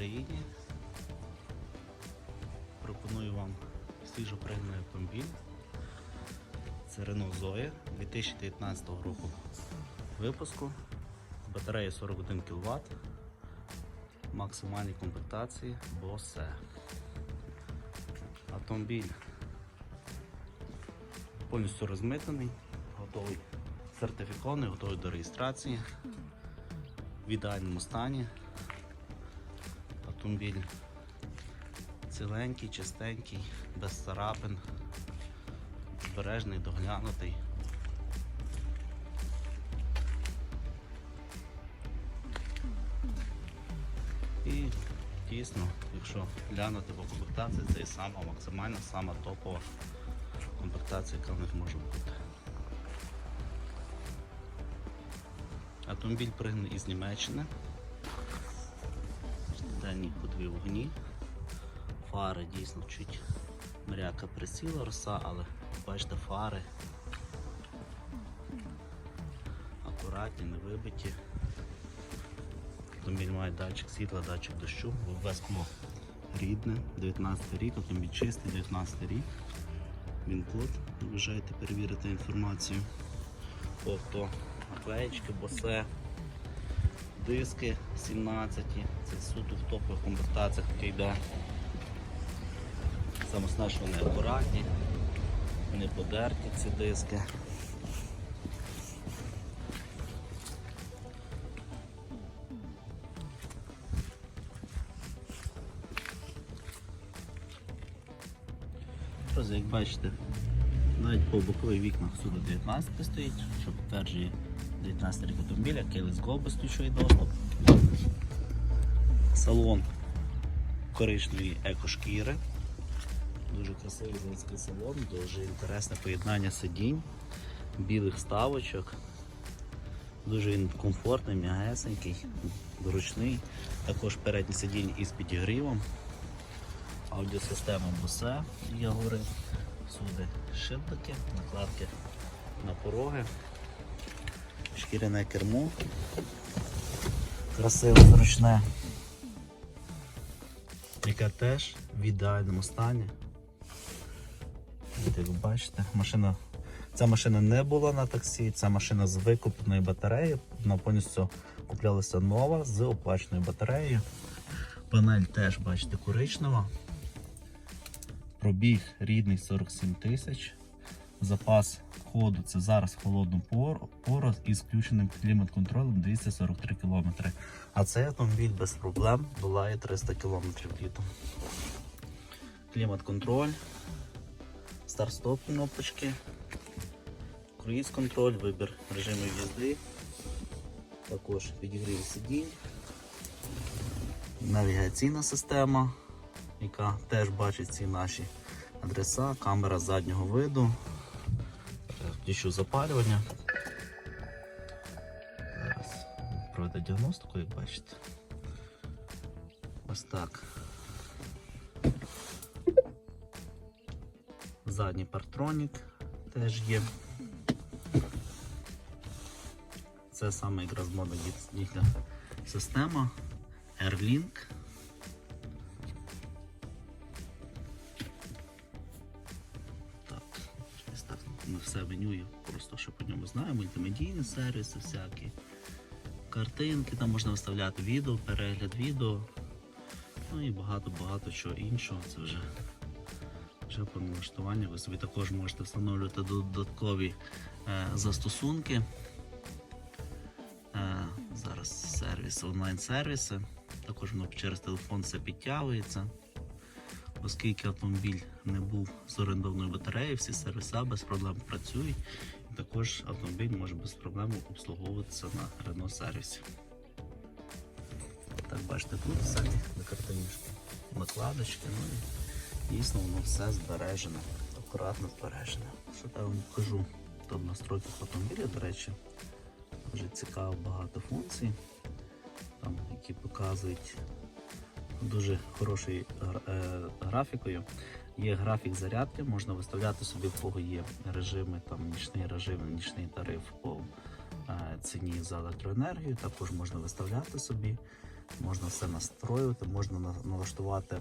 Україні. Пропоную вам свіжо пригнаний автомобіль. Це Renault Zoe 2019 року випуску з батареєю 41 кВт, максимальній комплектації Bose. Автомобіль повністю розмитаний, готовий сертифікований, готовий до реєстрації в ідеальному стані. Автомобіль ціленький, чистенький, без царапин, збережний, доглянутий. І дійсно, якщо глянути по комплектації, це і сама максимальна, сама топова комплектація, яка в них може бути. Автомобіль пригнаний із Німеччини. Дальні ходові вогні. Фари дійсно чуть мряка присіла роса, але бачите фари акуратні, не вибиті. Автомобіль має датчик світла, датчик дощу, скло рідне, 19 рік, автомобіль чистий, 19 рік. Він код, бажаєте перевірити інформацію по авто. Наклеєчки, босе, диски 17, це суто в топових комплектаціях йде. Що вони акуратні, не подерті ці диски. Як бачите, навіть по бокових вікнах всюди 19 стоїть, що підтверджує 19 рік автомобіля, Keyless Go безключовий доступ. Салон коричневої екошкіри. Дуже красивий заводський салон, дуже інтересне поєднання сидінь, білих вставочок. Дуже він комфортний, м'ягесенький, зручний. Також переднє сидіння із підігрівом. Аудіосистема Bose, я говорив. Всюди шильдики, накладки на пороги, шкіряне кермо, красиве, зручне, яке теж в ідеальному стані. Як ви бачите, машина, ця машина не була на таксі, ця машина з викупленою батареєю, вона повністю куплялася нова з оплаченою батареєю. Панель теж, бачите, коричнева. Пробіг рідний 47 тисяч. Запас ходу. Це зараз холодну пору, із включеним клімат-контролем 243 км. А цей автомобіль без проблем долає 300 км літом. Клімат-контроль, старт-стоп кнопочки, круїз-контроль, вибір режимів їзди, також підігрів сидінь, навігаційна система яка теж бачить ці наші адреса, камера заднього виду, включу запалювання. Зараз проведе діагностику, як бачите. Ось так. Задній партронік теж є. Це саме якраз модна їхня система AirLink. Все менює, просто що по ньому знаємо, мультимедійні сервіси всякі, картинки, там можна виставляти відео, перегляд відео, ну і багато-багато чого іншого. Це вже, вже по налаштуванню. Ви собі також можете встановлювати додаткові е, застосунки. Е, зараз сервіси, онлайн-сервіси. Також воно через телефон все підтягується оскільки автомобіль не був з орендованою батареєю, всі сервіса без проблем працюють. Також автомобіль може без проблем обслуговуватися на Renault сервісі. Так, бачите, тут все на картинішки, накладочки, ну і дійсно воно все збережене, акуратно збережене. Що я вам покажу? Тут настройки автомобіля, до речі, дуже цікаво багато функцій, там, які показують дуже хорошою е, графікою. Є графік зарядки, можна виставляти собі, в кого є режими, там нічний режим, нічний тариф по е, ціні за електроенергію. Також можна виставляти собі Можна все настроювати, можна на- налаштувати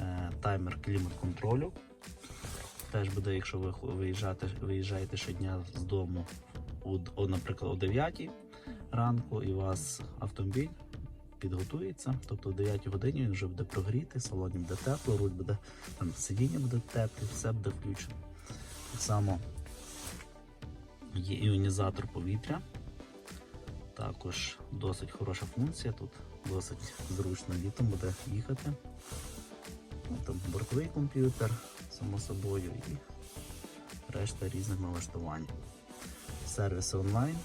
е, таймер клімат-контролю. Теж буде, якщо ви виїжджаєте, виїжджаєте щодня з дому, у, наприклад, о 9 ранку, і у вас автомобіль підготується, тобто о 9 годині він вже буде прогрітий, салоні буде тепло, руль буде, там сидіння буде тепле, все буде включено. Так само є іонізатор повітря. Також досить хороша функція, тут досить зручно літом буде їхати. Ну, там бортовий комп'ютер, само собою, і решта різних налаштувань. Сервіси онлайн.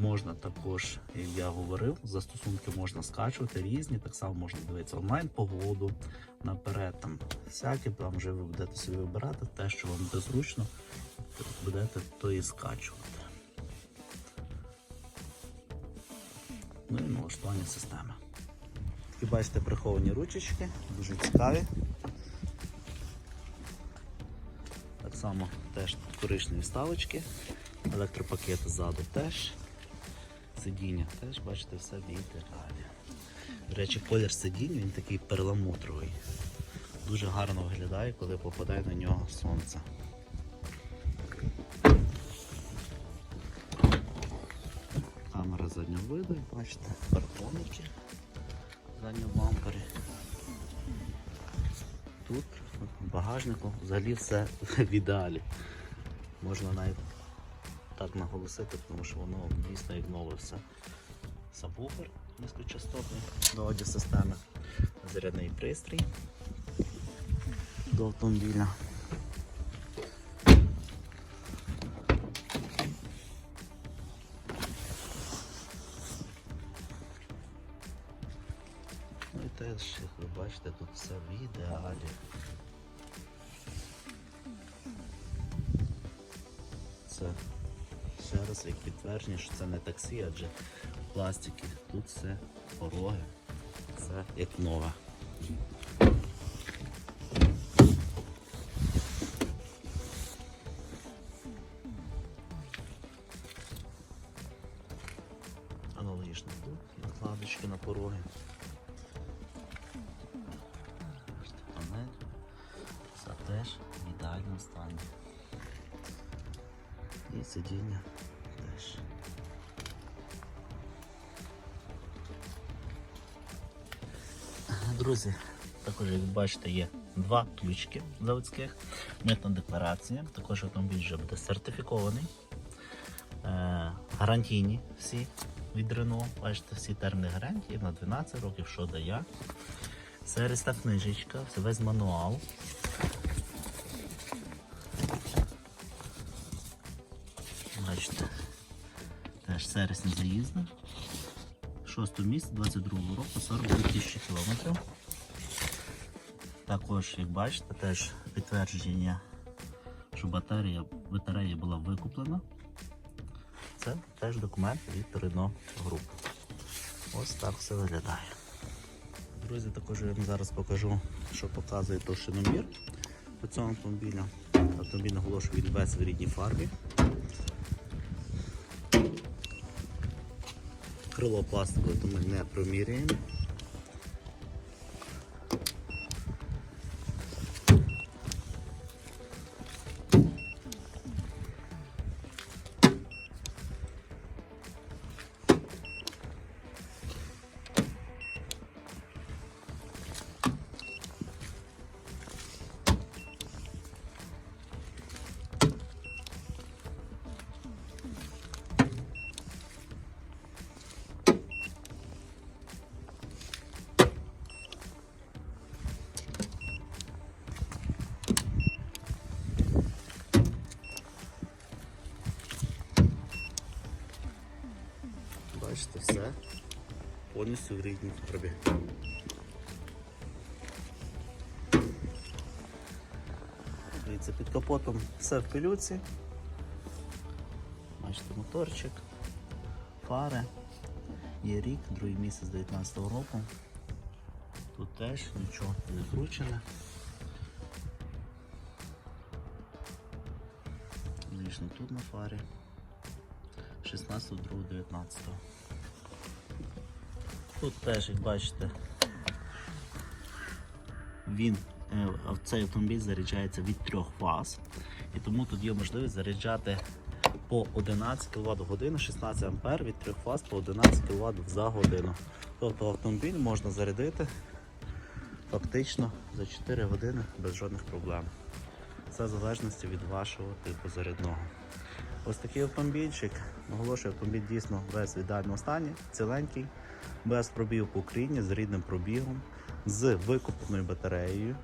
Можна також, як я говорив, застосунки можна скачувати різні, так само можна дивитися онлайн погоду наперед, там всякі, там вже ви будете собі вибирати те, що вам буде зручно, будете то і скачувати. Ну і налаштування системи. І бачите приховані ручечки, дуже цікаві. Так само теж коричневі вставочки, електропакети ззаду теж. Сидіння теж, бачите, все в. До речі, колір сидіння він такий перламутровий. Дуже гарно виглядає, коли попадає на нього сонце. Камера заднього виду, бачите, парктроники в задньому бампері. Тут в багажнику взагалі все в ідеалі. Можна навіть так наголосити, тому що воно дійсно відмовився. Сабвуфер низькочастотний до аудіосистеми, зарядний пристрій до автомобіля. Раз як підтвердження, що це не таксі, адже пластики. Тут все пороги, все як нове. Аналогічно тут і накладочки на пороги. Все теж в ідеальному стані. І сидіння Друзі, також, як бачите, є два ключики заводських, митна декларація. Також автомобіль вже буде сертифікований. Е, гарантійні всі від Renault. Бачите, всі терміни гарантії на 12 років, що як. Сервісна книжечка, весь мануал. Бачите, теж сервісний заїзник. 6 місце 22 року 42 тисячі кілометрів. Також, як бачите, теж підтвердження, що батарея, батарея була викуплена. Це теж документ від Renault Group. Ось так все виглядає. Друзі, також я вам зараз покажу, що показує товщиномір по цьому автомобілю. Автомобіль наголошує він весь в рідній фарбі. Крило пластикове, то не проміряємо. Повністю в рідній фарбі. Дивіться, під капотом все в пилюці. Бачите, моторчик, фари. Є рік, другий місяць 19 року. Тут теж нічого не вкручене. Звісно, тут на фарі. 16 2 19 Тут теж, як бачите, він, е, цей автомобіль заряджається від трьох фаз. І тому тут є можливість заряджати по 11 кВт в годину, 16 А від трьох фаз по 11 кВт за годину. Тобто автомобіль можна зарядити фактично за 4 години без жодних проблем. Це в залежності від вашого типу зарядного. Ось такий автомобільчик. Наголошую, автомобіль дійсно весь в ідеальному стані, ціленький, без пробігу по Україні, з рідним пробігом, з викупленою батареєю.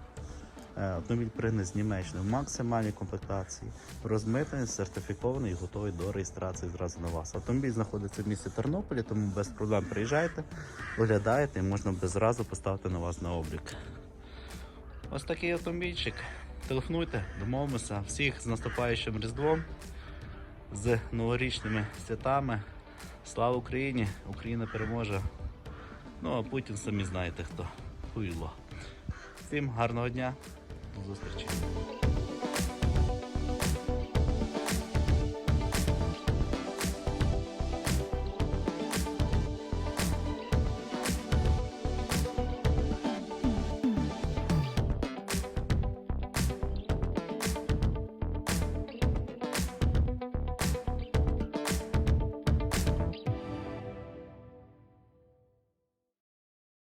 Е, Автомобіль пригнаний з Німеччини в максимальній комплектації, розмитаний, сертифікований і готовий до реєстрації зразу на вас. Автомобіль знаходиться в місті Тернополі, тому без проблем приїжджайте, оглядаєте і можна зразу поставити на вас на облік. Ось такий автомобільчик. Телефонуйте, домовимося. Всіх з наступаючим Різдвом, з новорічними святами. Слава Україні! Україна переможе. Ну а Путін самі знаєте хто. Хуйло. Всім гарного дня, до зустрічі.